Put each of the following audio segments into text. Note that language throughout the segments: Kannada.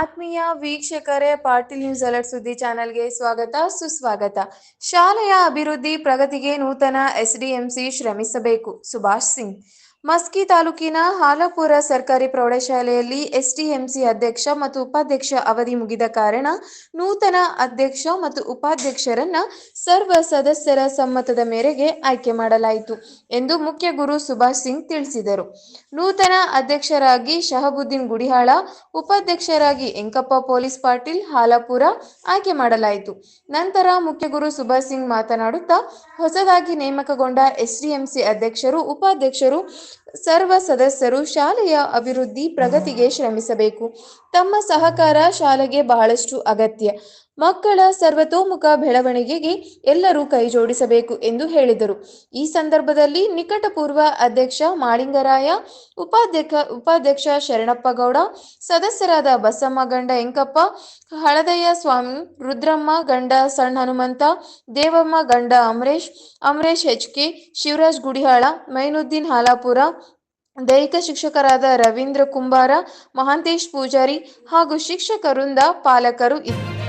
ಆತ್ಮೀಯ ವೀಕ್ಷಕರೇ, ಪಾಟೀಲ್ ನ್ಯೂಸ್ ಅಲರ್ಟ್ ಸುದ್ದಿ ಚಾನೆಲ್ಗೆ ಸ್ವಾಗತ, ಸುಸ್ವಾಗತ. ಶಾಲೆಯ ಅಭಿವೃದ್ಧಿ ಪ್ರಗತಿಗೆ ನೂತನ ಎಸ್ಡಿಎಂಸಿ ಶ್ರಮಿಸಬೇಕು. ಸುಭಾಷ್ ಸಿಂಗ್. ಮಸ್ಕಿ ತಾಲೂಕಿನ ಹಾಲಪುರ ಸರ್ಕಾರಿ ಪ್ರೌಢಶಾಲೆಯಲ್ಲಿ ಎಸ್ಟಿಎಂಸಿ ಅಧ್ಯಕ್ಷ ಮತ್ತು ಉಪಾಧ್ಯಕ್ಷ ಅವಧಿ ಮುಗಿದ ಕಾರಣ ನೂತನ ಅಧ್ಯಕ್ಷ ಮತ್ತು ಉಪಾಧ್ಯಕ್ಷರನ್ನ ಸರ್ವ ಸದಸ್ಯರ ಸಮ್ಮತದ ಮೇರೆಗೆ ಆಯ್ಕೆ ಮಾಡಲಾಯಿತು ಎಂದು ಮುಖ್ಯ ಗುರು ಸುಭಾಷ್ ಸಿಂಗ್ ತಿಳಿಸಿದರು. ನೂತನ ಅಧ್ಯಕ್ಷರಾಗಿ ಶಹಬುದ್ದೀನ್ ಗುಡಿಹಾಳ, ಉಪಾಧ್ಯಕ್ಷರಾಗಿ ಎಂಕಪ್ಪ ಪೊಲೀಸ್ ಪಾಟೀಲ್ ಹಾಲಾಪುರ ಆಯ್ಕೆ ಮಾಡಲಾಯಿತು. ನಂತರ ಮುಖ್ಯ ಗುರು ಸುಭಾಷ್ ಸಿಂಗ್ ಮಾತನಾಡುತ್ತಾ, ಹೊಸದಾಗಿ ನೇಮಕಗೊಂಡ ಎಸ್ಡಿಎಂಸಿ ಅಧ್ಯಕ್ಷರು, ಉಪಾಧ್ಯಕ್ಷರು ಸರ್ವ ಸದಸ್ಯರು ಶಾಲೆಯ ಅಭಿವೃದ್ಧಿ ಪ್ರಗತಿಗೆ ಶ್ರಮಿಸಬೇಕು. ತಮ್ಮ ಸಹಕಾರ ಶಾಲೆಗೆ ಬಹಳಷ್ಟು ಅಗತ್ಯ. ಮಕ್ಕಳ ಸರ್ವತೋಮುಖ ಬೆಳವಣಿಗೆಗೆ ಎಲ್ಲರೂ ಕೈಜೋಡಿಸಬೇಕು ಎಂದು ಹೇಳಿದರು. ಈ ಸಂದರ್ಭದಲ್ಲಿ ನಿಕಟಪೂರ್ವ ಅಧ್ಯಕ್ಷ ಮಾಳಿಂಗರಾಯ, ಉಪಾಧ್ಯಕ್ಷ ಉಪಾಧ್ಯಕ್ಷ ಶರಣಪ್ಪಗೌಡ ಸದಸ್ಯರಾದ ಬಸಮ್ಮ ಗಂಡ ಎಂಕಪ್ಪ, ಹಳದಯ್ಯ ಸ್ವಾಮಿ, ರುದ್ರಮ್ಮ ಗಂಡ ಸಣ್ಣ ಹನುಮಂತ, ದೇವಮ್ಮ ಗಂಡ ಅಮರೇಶ್ ಅಮರೇಶ್ ಹೆಚ್ಕೆ ಶಿವರಾಜ್ ಗುಡಿಹಾಳ, ಮೈನುದ್ದೀನ್ ಹಾಲಾಪುರ, ದೈಹಿಕ ಶಿಕ್ಷಕರಾದ ರವೀಂದ್ರ ಕುಂಬಾರ, ಮಹಾಂತೇಶ್ ಪೂಜಾರಿ ಹಾಗೂ ಶಿಕ್ಷಕರಿಂದ ಪಾಲಕರು ಇದ್ದರು.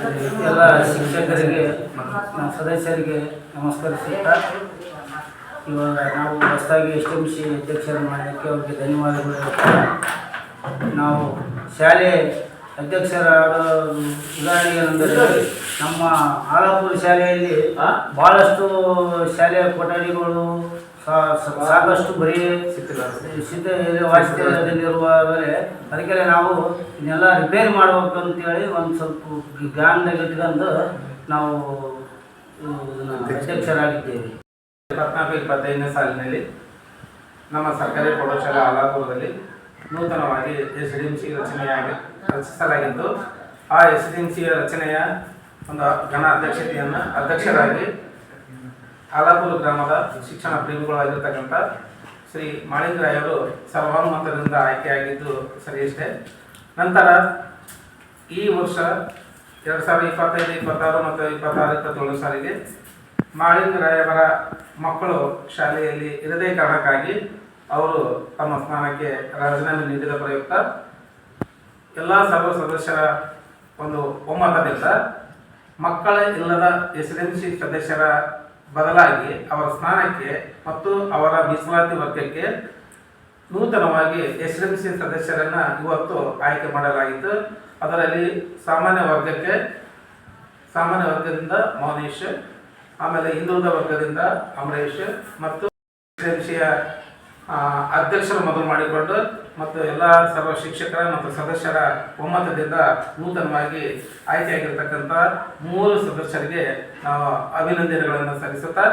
ಎಲ್ಲ ಶಿಕ್ಷಕರಿಗೆ ಮತ್ತು ಸದಸ್ಯರಿಗೆ ನಮಸ್ಕರಿಸುತ್ತಾ ಇವಾಗ ನಾವು ಹೊಸದಾಗಿ ಎಸ್ ಎಂ ಸಿ ಅಧ್ಯಕ್ಷರು ಮಾಡೋದಕ್ಕೆ ಅವರಿಗೆ ಧನ್ಯವಾದಗಳು. ನಾವು ಶಾಲೆ ಅಧ್ಯಕ್ಷರಾದ ಉದಾಹರಣೆ ಏನಂದರೆ ನಮ್ಮ ಆಲಾಪುರ ಶಾಲೆಯಲ್ಲಿ ಭಾಳಷ್ಟು ಶಾಲೆಯ ಕೊಠಡಿಗಳು ಸಾಕಷ್ಟು ಬರೀ ಸಿದ್ಧ ಮೇಲೆ ಅದಕ್ಕೆ ನಾವು ಇದನ್ನೆಲ್ಲ ರಿಪೇರಿ ಮಾಡ್ಬೇಕು ಅಂತೇಳಿ ಒಂದು ಸ್ವಲ್ಪ ಜ್ಞಾನದಾಗ ಇಟ್ಕೊಂಡು ನಾವು ಅಧ್ಯಕ್ಷರಾಗಿದ್ದೇವೆ. ಇಪ್ಪತ್ನಾಲ್ಕು, ಇಪ್ಪತ್ತೈದನೇ ಸಾಲಿನಲ್ಲಿ ನಮ್ಮ ಸರ್ಕಾರಿ ಪ್ರೌಢಶಾಲಾ ಆಲಾಪುರದಲ್ಲಿ ನೂತನವಾಗಿ ಎಸ್ ಡಿ ಎಂ ಸಿ ರಚನೆಯಾಗಿ ರಚಿಸಲಾಗಿದ್ದು, ಆ ಎಸ್ ಡಿ ಎಂ ಸಿಯ ರಚನೆಯ ಒಂದು ಘನ ಅಧ್ಯಕ್ಷತೆಯನ್ನು ಅಧ್ಯಕ್ಷರಾಗಿ ಆಲಾಪುರ ಗ್ರಾಮದ ಶಿಕ್ಷಣ ಪ್ರೇಮಿಗಳಾಗಿರ್ತಕ್ಕಂಥ ಶ್ರೀ ಮಾಳಿಂಗರಾಯರು ಸರ್ವಾನುಮತದಿಂದ ಆಯ್ಕೆಯಾಗಿದ್ದು ಸರಿಯಷ್ಟೇ ನಂತರ ಈ ವರ್ಷ ಎರಡು ಸಾವಿರದ ಇಪ್ಪತ್ತೈದು, ಇಪ್ಪತ್ತಾರು ಮತ್ತು ಇಪ್ಪತ್ತಾರು, ಇಪ್ಪತ್ತೇಳು ಸಾಲಿಗೆ ಮಾಳಿಂಗರಾಯವರ ಮಕ್ಕಳು ಶಾಲೆಯಲ್ಲಿ ಇರದೇ ಕಾರಣಕ್ಕಾಗಿ ಅವರು ತಮ್ಮ ಸ್ಥಾನಕ್ಕೆ ರಾಜೀನಾಮೆ ನೀಡಿದ ಪ್ರಯುಕ್ತ ಎಲ್ಲ ಸರ್ವ ಸದಸ್ಯರ ಒಂದು ಒಮ್ಮತದಿಂದ ಮಕ್ಕಳ ಇಲ್ಲದ ಎಸ್ ಸದಸ್ಯರ ಬದಲಾಗಿ ಅವರ ಸ್ನಾನಕ್ಕೆ ಮತ್ತು ಅವರ ಮೀಸಲಾತಿ ವರ್ಗಕ್ಕೆ ನೂತನವಾಗಿ ಎಸ್ ಎಂ ಸಿ ಸದಸ್ಯರನ್ನ ಇವತ್ತು ಆಯ್ಕೆ ಮಾಡಲಾಗಿತ್ತು. ಅದರಲ್ಲಿ ಸಾಮಾನ್ಯ ವರ್ಗಕ್ಕೆ ಸಾಮಾನ್ಯ ವರ್ಗದಿಂದ ಮೌನೇಶ್ ಆಮೇಲೆ ಹಿಂದುಳಿದ ವರ್ಗದಿಂದ ಅಮರೇಶ್ ಮತ್ತು ಎಸ್ಎಂಸಿಯ ಅಧ್ಯಕ್ಷರು ಮೊದಲು ಮಾಡಿಕೊಂಡು ಮತ್ತು ಎಲ್ಲ ಸರ್ವ ಶಿಕ್ಷಕರ ಮತ್ತು ಸದಸ್ಯರ ಒಮ್ಮತದಿಂದ ನೂತನವಾಗಿ ಆಯ್ಕೆಯಾಗಿರ್ತಕ್ಕಂಥ ಮೂರು ಸದಸ್ಯರಿಗೆ ನಾವು ಅಭಿನಂದನೆಗಳನ್ನು ಸಲ್ಲಿಸುತ್ತಾ,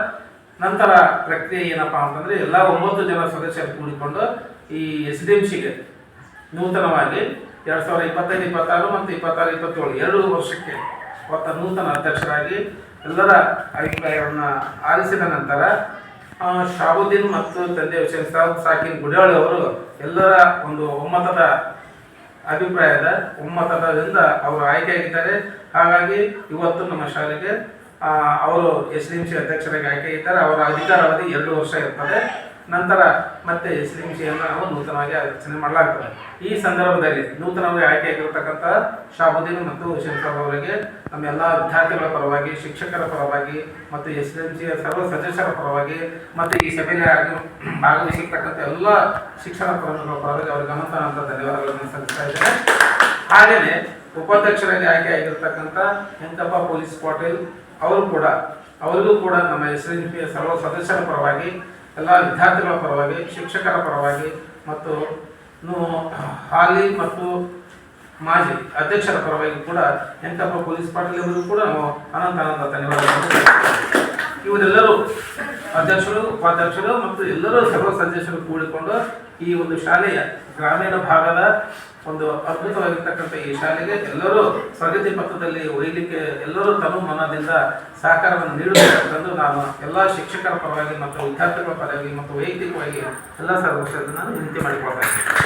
ನಂತರ ಪ್ರಕ್ರಿಯೆ ಏನಪ್ಪಾ ಅಂತಂದ್ರೆ ಎಲ್ಲ ಒಂಬತ್ತು ಜನ ಸದಸ್ಯರು ಕೂಡಿಕೊಂಡು ಈ ಎಸ್ ಡಿ ಎಂ ಸಿಗೆ ನೂತನವಾಗಿ ಎರಡು ಸಾವಿರದ ಇಪ್ಪತ್ತೈದು, ಇಪ್ಪತ್ತಾರು ಮತ್ತು ಇಪ್ಪತ್ತಾರು, ಇಪ್ಪತ್ತೇಳು ಎರಡು ವರ್ಷಕ್ಕೆ ಒತ್ತ ನೂತನ ಅಧ್ಯಕ್ಷರಾಗಿ ಎಲ್ಲರ ಅಭಿಪ್ರಾಯವನ್ನು ಆಲಿಸಿದ ನಂತರ ಶಾಬುದ್ದೀನ್ ಮತ್ತು ತಂದೆ ಹುಸೇನ್ ಸಾಬ್ ಸಾಕಿನ್ ಗುಡಾಳಿ ಅವರು ಎಲ್ಲರ ಒಂದು ಒಮ್ಮತದ ಅಭಿಪ್ರಾಯದ ಒಮ್ಮತದಿಂದ ಅವರು ಆಯ್ಕೆಯಾಗಿದ್ದಾರೆ. ಹಾಗಾಗಿ ಇವತ್ತು ನಮ್ಮ ಶಾಲೆಗೆ ಅವರು ಎಸ್ ಡಿ ಎಂ ಸಿ ಅಧ್ಯಕ್ಷರಾಗಿ ಆಯ್ಕೆಯಾಗಿದ್ದಾರೆ. ಅವರ ಅಧಿಕಾರಾವಧಿ ಎರಡು ವರ್ಷ ಇರ್ತದೆ. ನಂತರ ಮತ್ತೆ ಎಂ ನಾವು ನೂತನವಾಗಿ ರಚನೆ ಮಾಡಲಾಗ್ತದೆ. ಈ ಸಂದರ್ಭದಲ್ಲಿ ನೂತನವಾಗಿ ಆಯ್ಕೆಯಾಗಿರತಕ್ಕಂಥ ಶಾಬುದ್ದೀನ್ ಮತ್ತು ಶಂಕರ್ ಅವರಿಗೆ ನಮ್ಮೆಲ್ಲ ವಿದ್ಯಾರ್ಥಿಗಳ ಪರವಾಗಿ, ಶಿಕ್ಷಕರ ಪರವಾಗಿ ಮತ್ತು ಎಸ್ ಎಂ ಸಿಯ ಸರ್ವ ಸದಸ್ಯರ ಪರವಾಗಿ ಮತ್ತು ಈ ಸಭೆಯಲ್ಲಿ ಭಾಗವಹಿಸಿರ್ತಕ್ಕಂಥ ಎಲ್ಲ ಶಿಕ್ಷಣ ಕರ್ಮಿಗಳ ಪರವಾಗಿ ಅವರಿಗೆ ಅನಂತ ಅನಂತ ಧನ್ಯವಾದಗಳನ್ನು ಸಲ್ಲಿಸ್ತಾ ಇದ್ದೇನೆ. ಹಾಗೆಯೇ ಉಪಾಧ್ಯಕ್ಷರಾಗಿ ಆಯ್ಕೆ ಆಗಿರ್ತಕ್ಕಂಥ ಎಂಕಪ್ಪ ಪೊಲೀಸ್ ಪಾಟೀಲ್, ಅವರು ಕೂಡ ಅವರಿಗೂ ಕೂಡ ನಮ್ಮ ಎಸ್ ಎಂ ಪಿಯ ಸರ್ವ ಸದಸ್ಯರ ಪರವಾಗಿ ಎಲ್ಲ ವಿದ್ಯಾರ್ಥಿಗಳ ಪರವಾಗಿ, ಶಿಕ್ಷಕರ ಪರವಾಗಿ ಮತ್ತು ಹಾಲಿ ಮತ್ತು ಮಾಜಿ ಅಧ್ಯಕ್ಷರ ಪರವಾಗಿ ಕೂಡ ಎಂಕಪ್ಪ ಪೊಲೀಸ್ ಪಾಟೀಲ್ ಅವರಿಗೂ ಕೂಡ ನಾವು ಅನಂತ ಅನಂತ ಧನ್ಯವಾದಗಳು ಇವರೆಲ್ಲರೂ ಅಧ್ಯಕ್ಷರು, ಉಪಾಧ್ಯಕ್ಷರು ಮತ್ತು ಎಲ್ಲರೂ ಸರ್ವ ಸದಸ್ಯರು ಕೂಡಿಕೊಂಡು ಈ ಒಂದು ಶಾಲೆಯ ಗ್ರಾಮೀಣ ಭಾಗದ ಒಂದು ಅದ್ಭುತವಾಗಿರ್ತಕ್ಕಂಥ ಈ ಶಾಲೆಗೆ ಎಲ್ಲರೂ ಪ್ರಗತಿ ಪಥದಲ್ಲಿ ಒಯ್ಯಲಿಕ್ಕೆ ಎಲ್ಲರೂ ತಮ್ಮ ಮನದಿಂದ ಸಹಕಾರವನ್ನು ನೀಡಬೇಕಂತಂದು ನಾನು ಎಲ್ಲ ಶಿಕ್ಷಕರ ಪರವಾಗಿ ಮತ್ತು ವಿದ್ಯಾರ್ಥಿಗಳ ಪರವಾಗಿ ಮತ್ತು ವೈಯಕ್ತಿಕವಾಗಿ ಎಲ್ಲ ಸರ್ವಕ್ಷ ನಾನು ವಿನಂತಿ ಮಾಡಿಕೊಳ್ತಾ ಇದ್ದೀನಿ